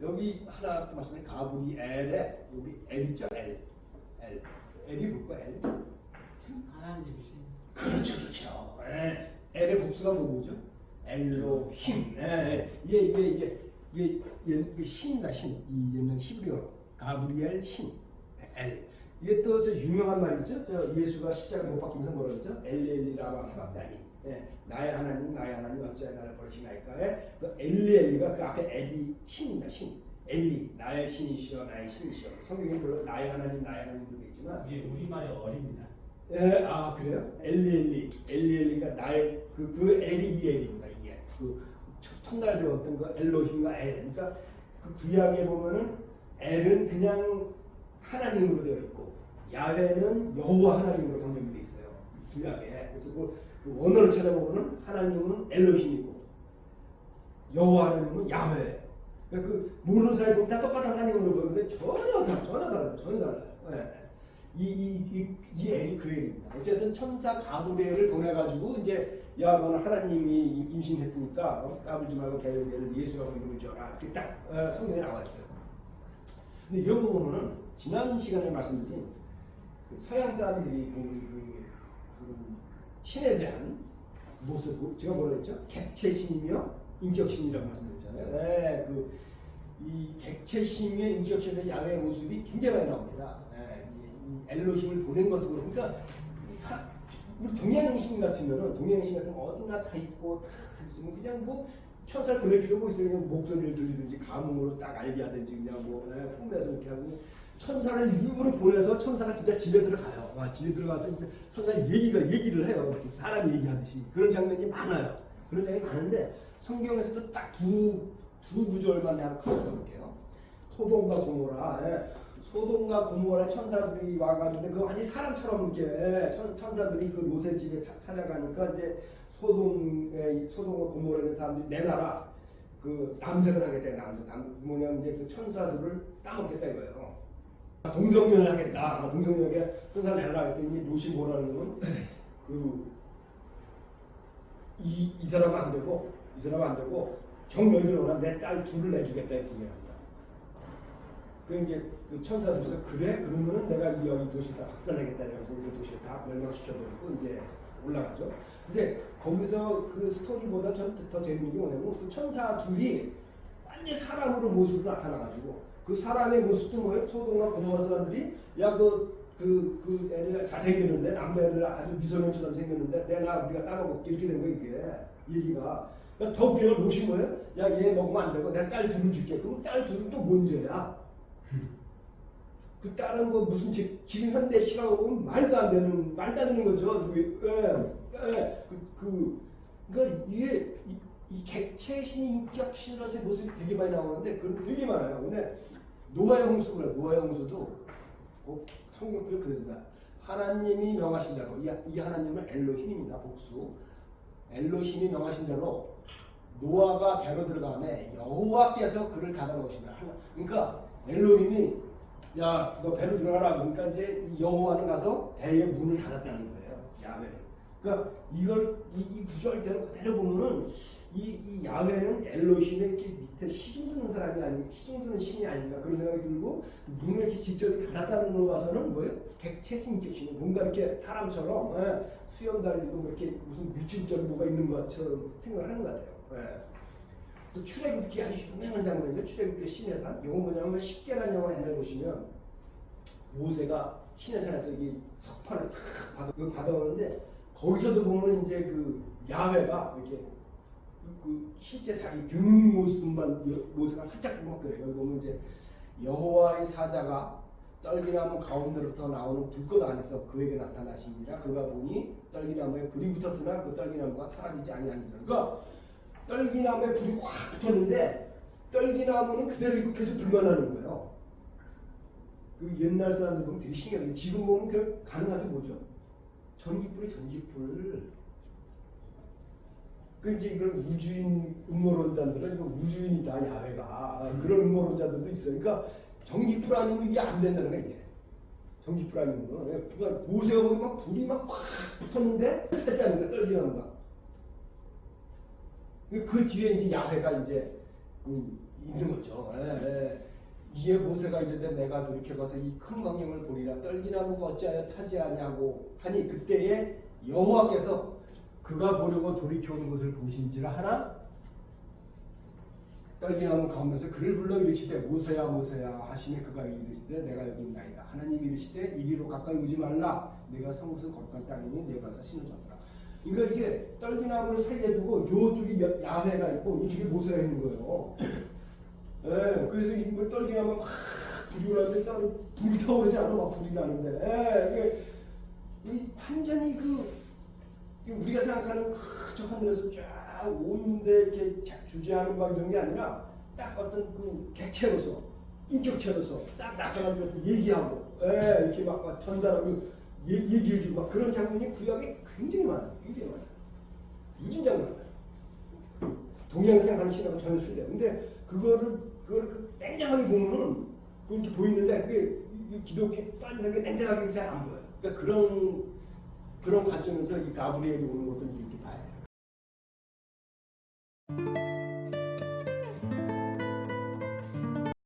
여기 하나 또 말씀드린 가브리 L에 여기 L 있죠 L. L. L이 뭘까 L? 하나님이신 그렇죠 그렇죠. 예. L의 복수가 뭐죠? 엘로힘. 예. 이게 이게 이게 이게 이게 신이다 신. 이 얘는 히브리어로. 가브리엘 신. L 이게 또 저 유명한 말 있죠 저 예수가 십자가 못 박히면서 뭐라 그러죠 엘리엘리 라마 사박다니 예. 나의 하나님 나의 하나님 어찌하여 나를 버리시나이까에 그 엘리엘리가 그 앞에 엘이 신이다 신 엘리 나의 신이시여 나의 신이시여 성경에 물론 나의 하나님 나의 하나님 그렇게 있지만 이게 우리말의 어립니다. 예, 아 그래요? 엘리엘리, 엘리엘리가 나의 그, 그 엘이 이 엘입니다. 이게 그 첫- 첫날 배웠던 그 엘로힘과 엘. 그러니까 그 구약에 보면은 엘은 그냥 하나님으로 되어 있고 야훼는 여호와 하나님으로 번역이 되어 있어요. 구약에. 그래서 그, 그 원어를 찾아보면은 하나님은 엘로힘이고 여호와 하나님은 야훼. 그러니까 그 모르는 사이 보면 다 똑같은 하나님으로 보는데 전혀 다 전혀 달라요. 전혀 달라요. 예. 이, 이, 이, 이 엘이 그 엘입니다. 어쨌든 천사 가브리엘을 보내가지고 이제 야 너는 하나님이 임- 임신했으니까 어? 까불지 말고 걔를 예수라고 이름을 지어라 이렇게 딱 어, 성경에 나와 있어요. 근데 거 보면은 지난 시간에 말씀드린 그 서양 사람들이 보는 그, 그 신에 대한 모습, 제가 뭐라 했죠? 객체신이며 인격신이라고 말씀드렸잖아요. 네, 그, 이 객체신이며 인격신의 야외 모습이 굉장히 많이 나옵니다. 네, 엘로힘을 보낸 것도 그렇고, 그러니까 하- 우리 동양신 같으면은 동양신 같은 거 어디나 다 있고 다 있으면 그냥 뭐 천사를 있어요. 그냥 목소리를 들리든지 감흥으로 딱 알게 하든지 그냥 뭐 네, 꿈에서 이렇게 하고 천사를 일부러 보내서 천사가 진짜 집에 들어가요. 아, 집에 들어가서 이제 천사 얘기가 얘기를 해요. 사람 얘기하듯이 그런 장면이 많아요. 그런 장면이 많은데 성경에서도 딱 두 두 구절만 내가 가르쳐 볼게요. 소돔과 고모라. 예. 소돔과 고모라 천사들이 와가지고 그 완전 사람처럼 이렇게 천, 천사들이 그 롯의 집에 차- 찾아가니까 이제 소돔의 소돔과 고모라 있는 사람들이 내놔라. 그 남색을 하겠다 남, 남 뭐냐면 이제 그 천사들을 따먹겠다 이거예요. 동성연을 하겠다. 아, 동성연에게 천사 내라 했더니 롯이 뭐라는 건 그 이, 이 사람은 안 되고 이 사람은 안 되고 정여기로나 내 딸 둘을 내주겠다 이렇게 얘기합니다. 그 이제 그 천사들께서 그래 그러면은 내가 이 여기 도시 다 박살내겠다 이러면서 이 도시를 다 멸망시켜버리고 이제 올라가죠. 근데 거기서 그 스토리보다 저는 더 재밌는 게 뭐냐면 그 천사 둘이 완전 사람으로 모습으로 나타나가지고 그 사람의 모습도 뭐예요? 소돔과 고모라 사람들이 야그 그, 그 애를 잘생겼는데 남자애를 아주 미소년처럼 생겼는데 내가 우리가 따먹을게 이렇게 된 거야 이게 얘기가 더 웃기는 건 무엇이 뭐예요? 야얘 먹으면 안 되고 내딸 둘을 줄게 그럼 딸 둘은 또뭔 죄야? 그 딸은 뭐 무슨 지, 지금 현대 시각으로 보면 말도 안 되는 말도 안 되는 거죠 그, 예, 예, 그, 그 그러니까 이게 이, 이 객체신이 인격신으로서의 모습이 되게 많이 나오는데 그 되게 많아요 근데 노아의 홍수 그래 노아의 홍수도 꼭 성경 구절 그대로다. 하나님이 명하신 대로 이, 이 하나님은 엘로힘입니다. 복수. 엘로힘이 명하신 대로 노아가 배로 들어가면 여호와께서 그를 닫아 놓으신다. 그러니까 엘로힘이 야 너 배로 들어가라. 그러니까 이제 이 여호와는 가서 배의 문을 닫았다는 거예요. 야훼는. 그러니까 이걸 이, 이 구절대로 그대로 보면은 이, 이 야훼는 엘로힘의 이렇게 밑에 시중 드는 사람이 아니 시중 드는 신이 아닌가 그런 생각이 들고 그 문을 이렇게 직접 닫았다는 걸 봐서는 뭐예요? 객체신 인격신 뭔가 이렇게 사람처럼 예, 수염 달리고 뭐 이렇게 무슨 물질적 뭐가 있는 것처럼 생각을 하는 것 같아요. 예. 또 출애굽기 아주 유명한 장면이죠. 출애굽기 신의 산. 이건 뭐냐면 십계라는 영화 옛날 보시면 모세가 신의 산에서 이 석판을 탁 받아 그 받아오는데 거기서도 보면 이제 그 야훼가 이렇게 그, 그 실제 자기 등 모습만 여- 모세가 살짝 보면 그래요. 보면 이제 여호와의 사자가 떨기나무 가운데로부터 나오는 불꽃 안에서 그에게 나타나시니라 그가 보니 떨기나무에 불이 붙었으나 그 떨기나무가 사라지지 아니하니라. 그러니까 떨기나무에 불이 확 붙었는데 떨기나무는 그대로 있고 계속 불만 나는 거예요. 그 옛날 사람들 보면 되게 신기하게 지금 보면 그 가능하죠 뭐죠? 전기불이 전기불. 그 이제 이걸 우주인 음모론자들은 이거 우주인이다 야외가 그런 음모론자들도 있어요. 그러니까 전기불 아니면 이게 안 된다는 거야 이게. 정지불안이면 그러니까 모세가 보기 막 불이 막 확 붙었는데 타지 않는 거야 떨기는 막. 그 뒤에 이제 야훼가 이제 그 있는 거죠. 예, 예. 이에 모세가 있는데 내가 돌이켜 가서 이 큰 광경을 보리라. 떨기나무가 어찌하여 타지 않냐고 하니 그때에 여호와께서 그가 보려고 돌이켜 오는 것을 보신지라 하나 떨기나무 가면서 그를 불러 이르시되 모세야 모세야 하시니 그가 이르시되 내가 여기 있나이다. 하나님이 이르시되 이리로 가까이 오지 말라. 내가 산 곳은 거룩한 땅이니 내가 가서 신을 줬더라. 그러니까 이게 떨기나무를 사이에 두고 요쪽이 야- 야훼가 있고 이쪽에 모세가 있는 거예요 예, 그래서 이뭐 떨기나무 막 불이 나는데 따로 불이 타오르지 않아 막 불이 나는데 예, 이게 이 완전히 그이 우리가 생각하는 저 하늘에서 쫙 오는데 이렇게 자- 주재하는 막 이런 게 아니라 딱 어떤 그 객체로서 인격체로서 딱 나타나는 것도 얘기하고 예, 이렇게 막, 막 전달하고 얘- 얘기해주고 막 그런 장면이 구약에 굉장히 많아요. 굉장히 많아요. 무진장 많아요. 동양 생각하는 신하고 전혀 틀려요. 근데 그거를 그걸 그 냉정하게 보면은 그렇게 보이는데 그게 기독교 빤스하게 냉정하게 잘 안 보여요. 그러니까 그런 그런 관점에서 이 가브리엘이 오는 것도 이렇게 봐야 돼요.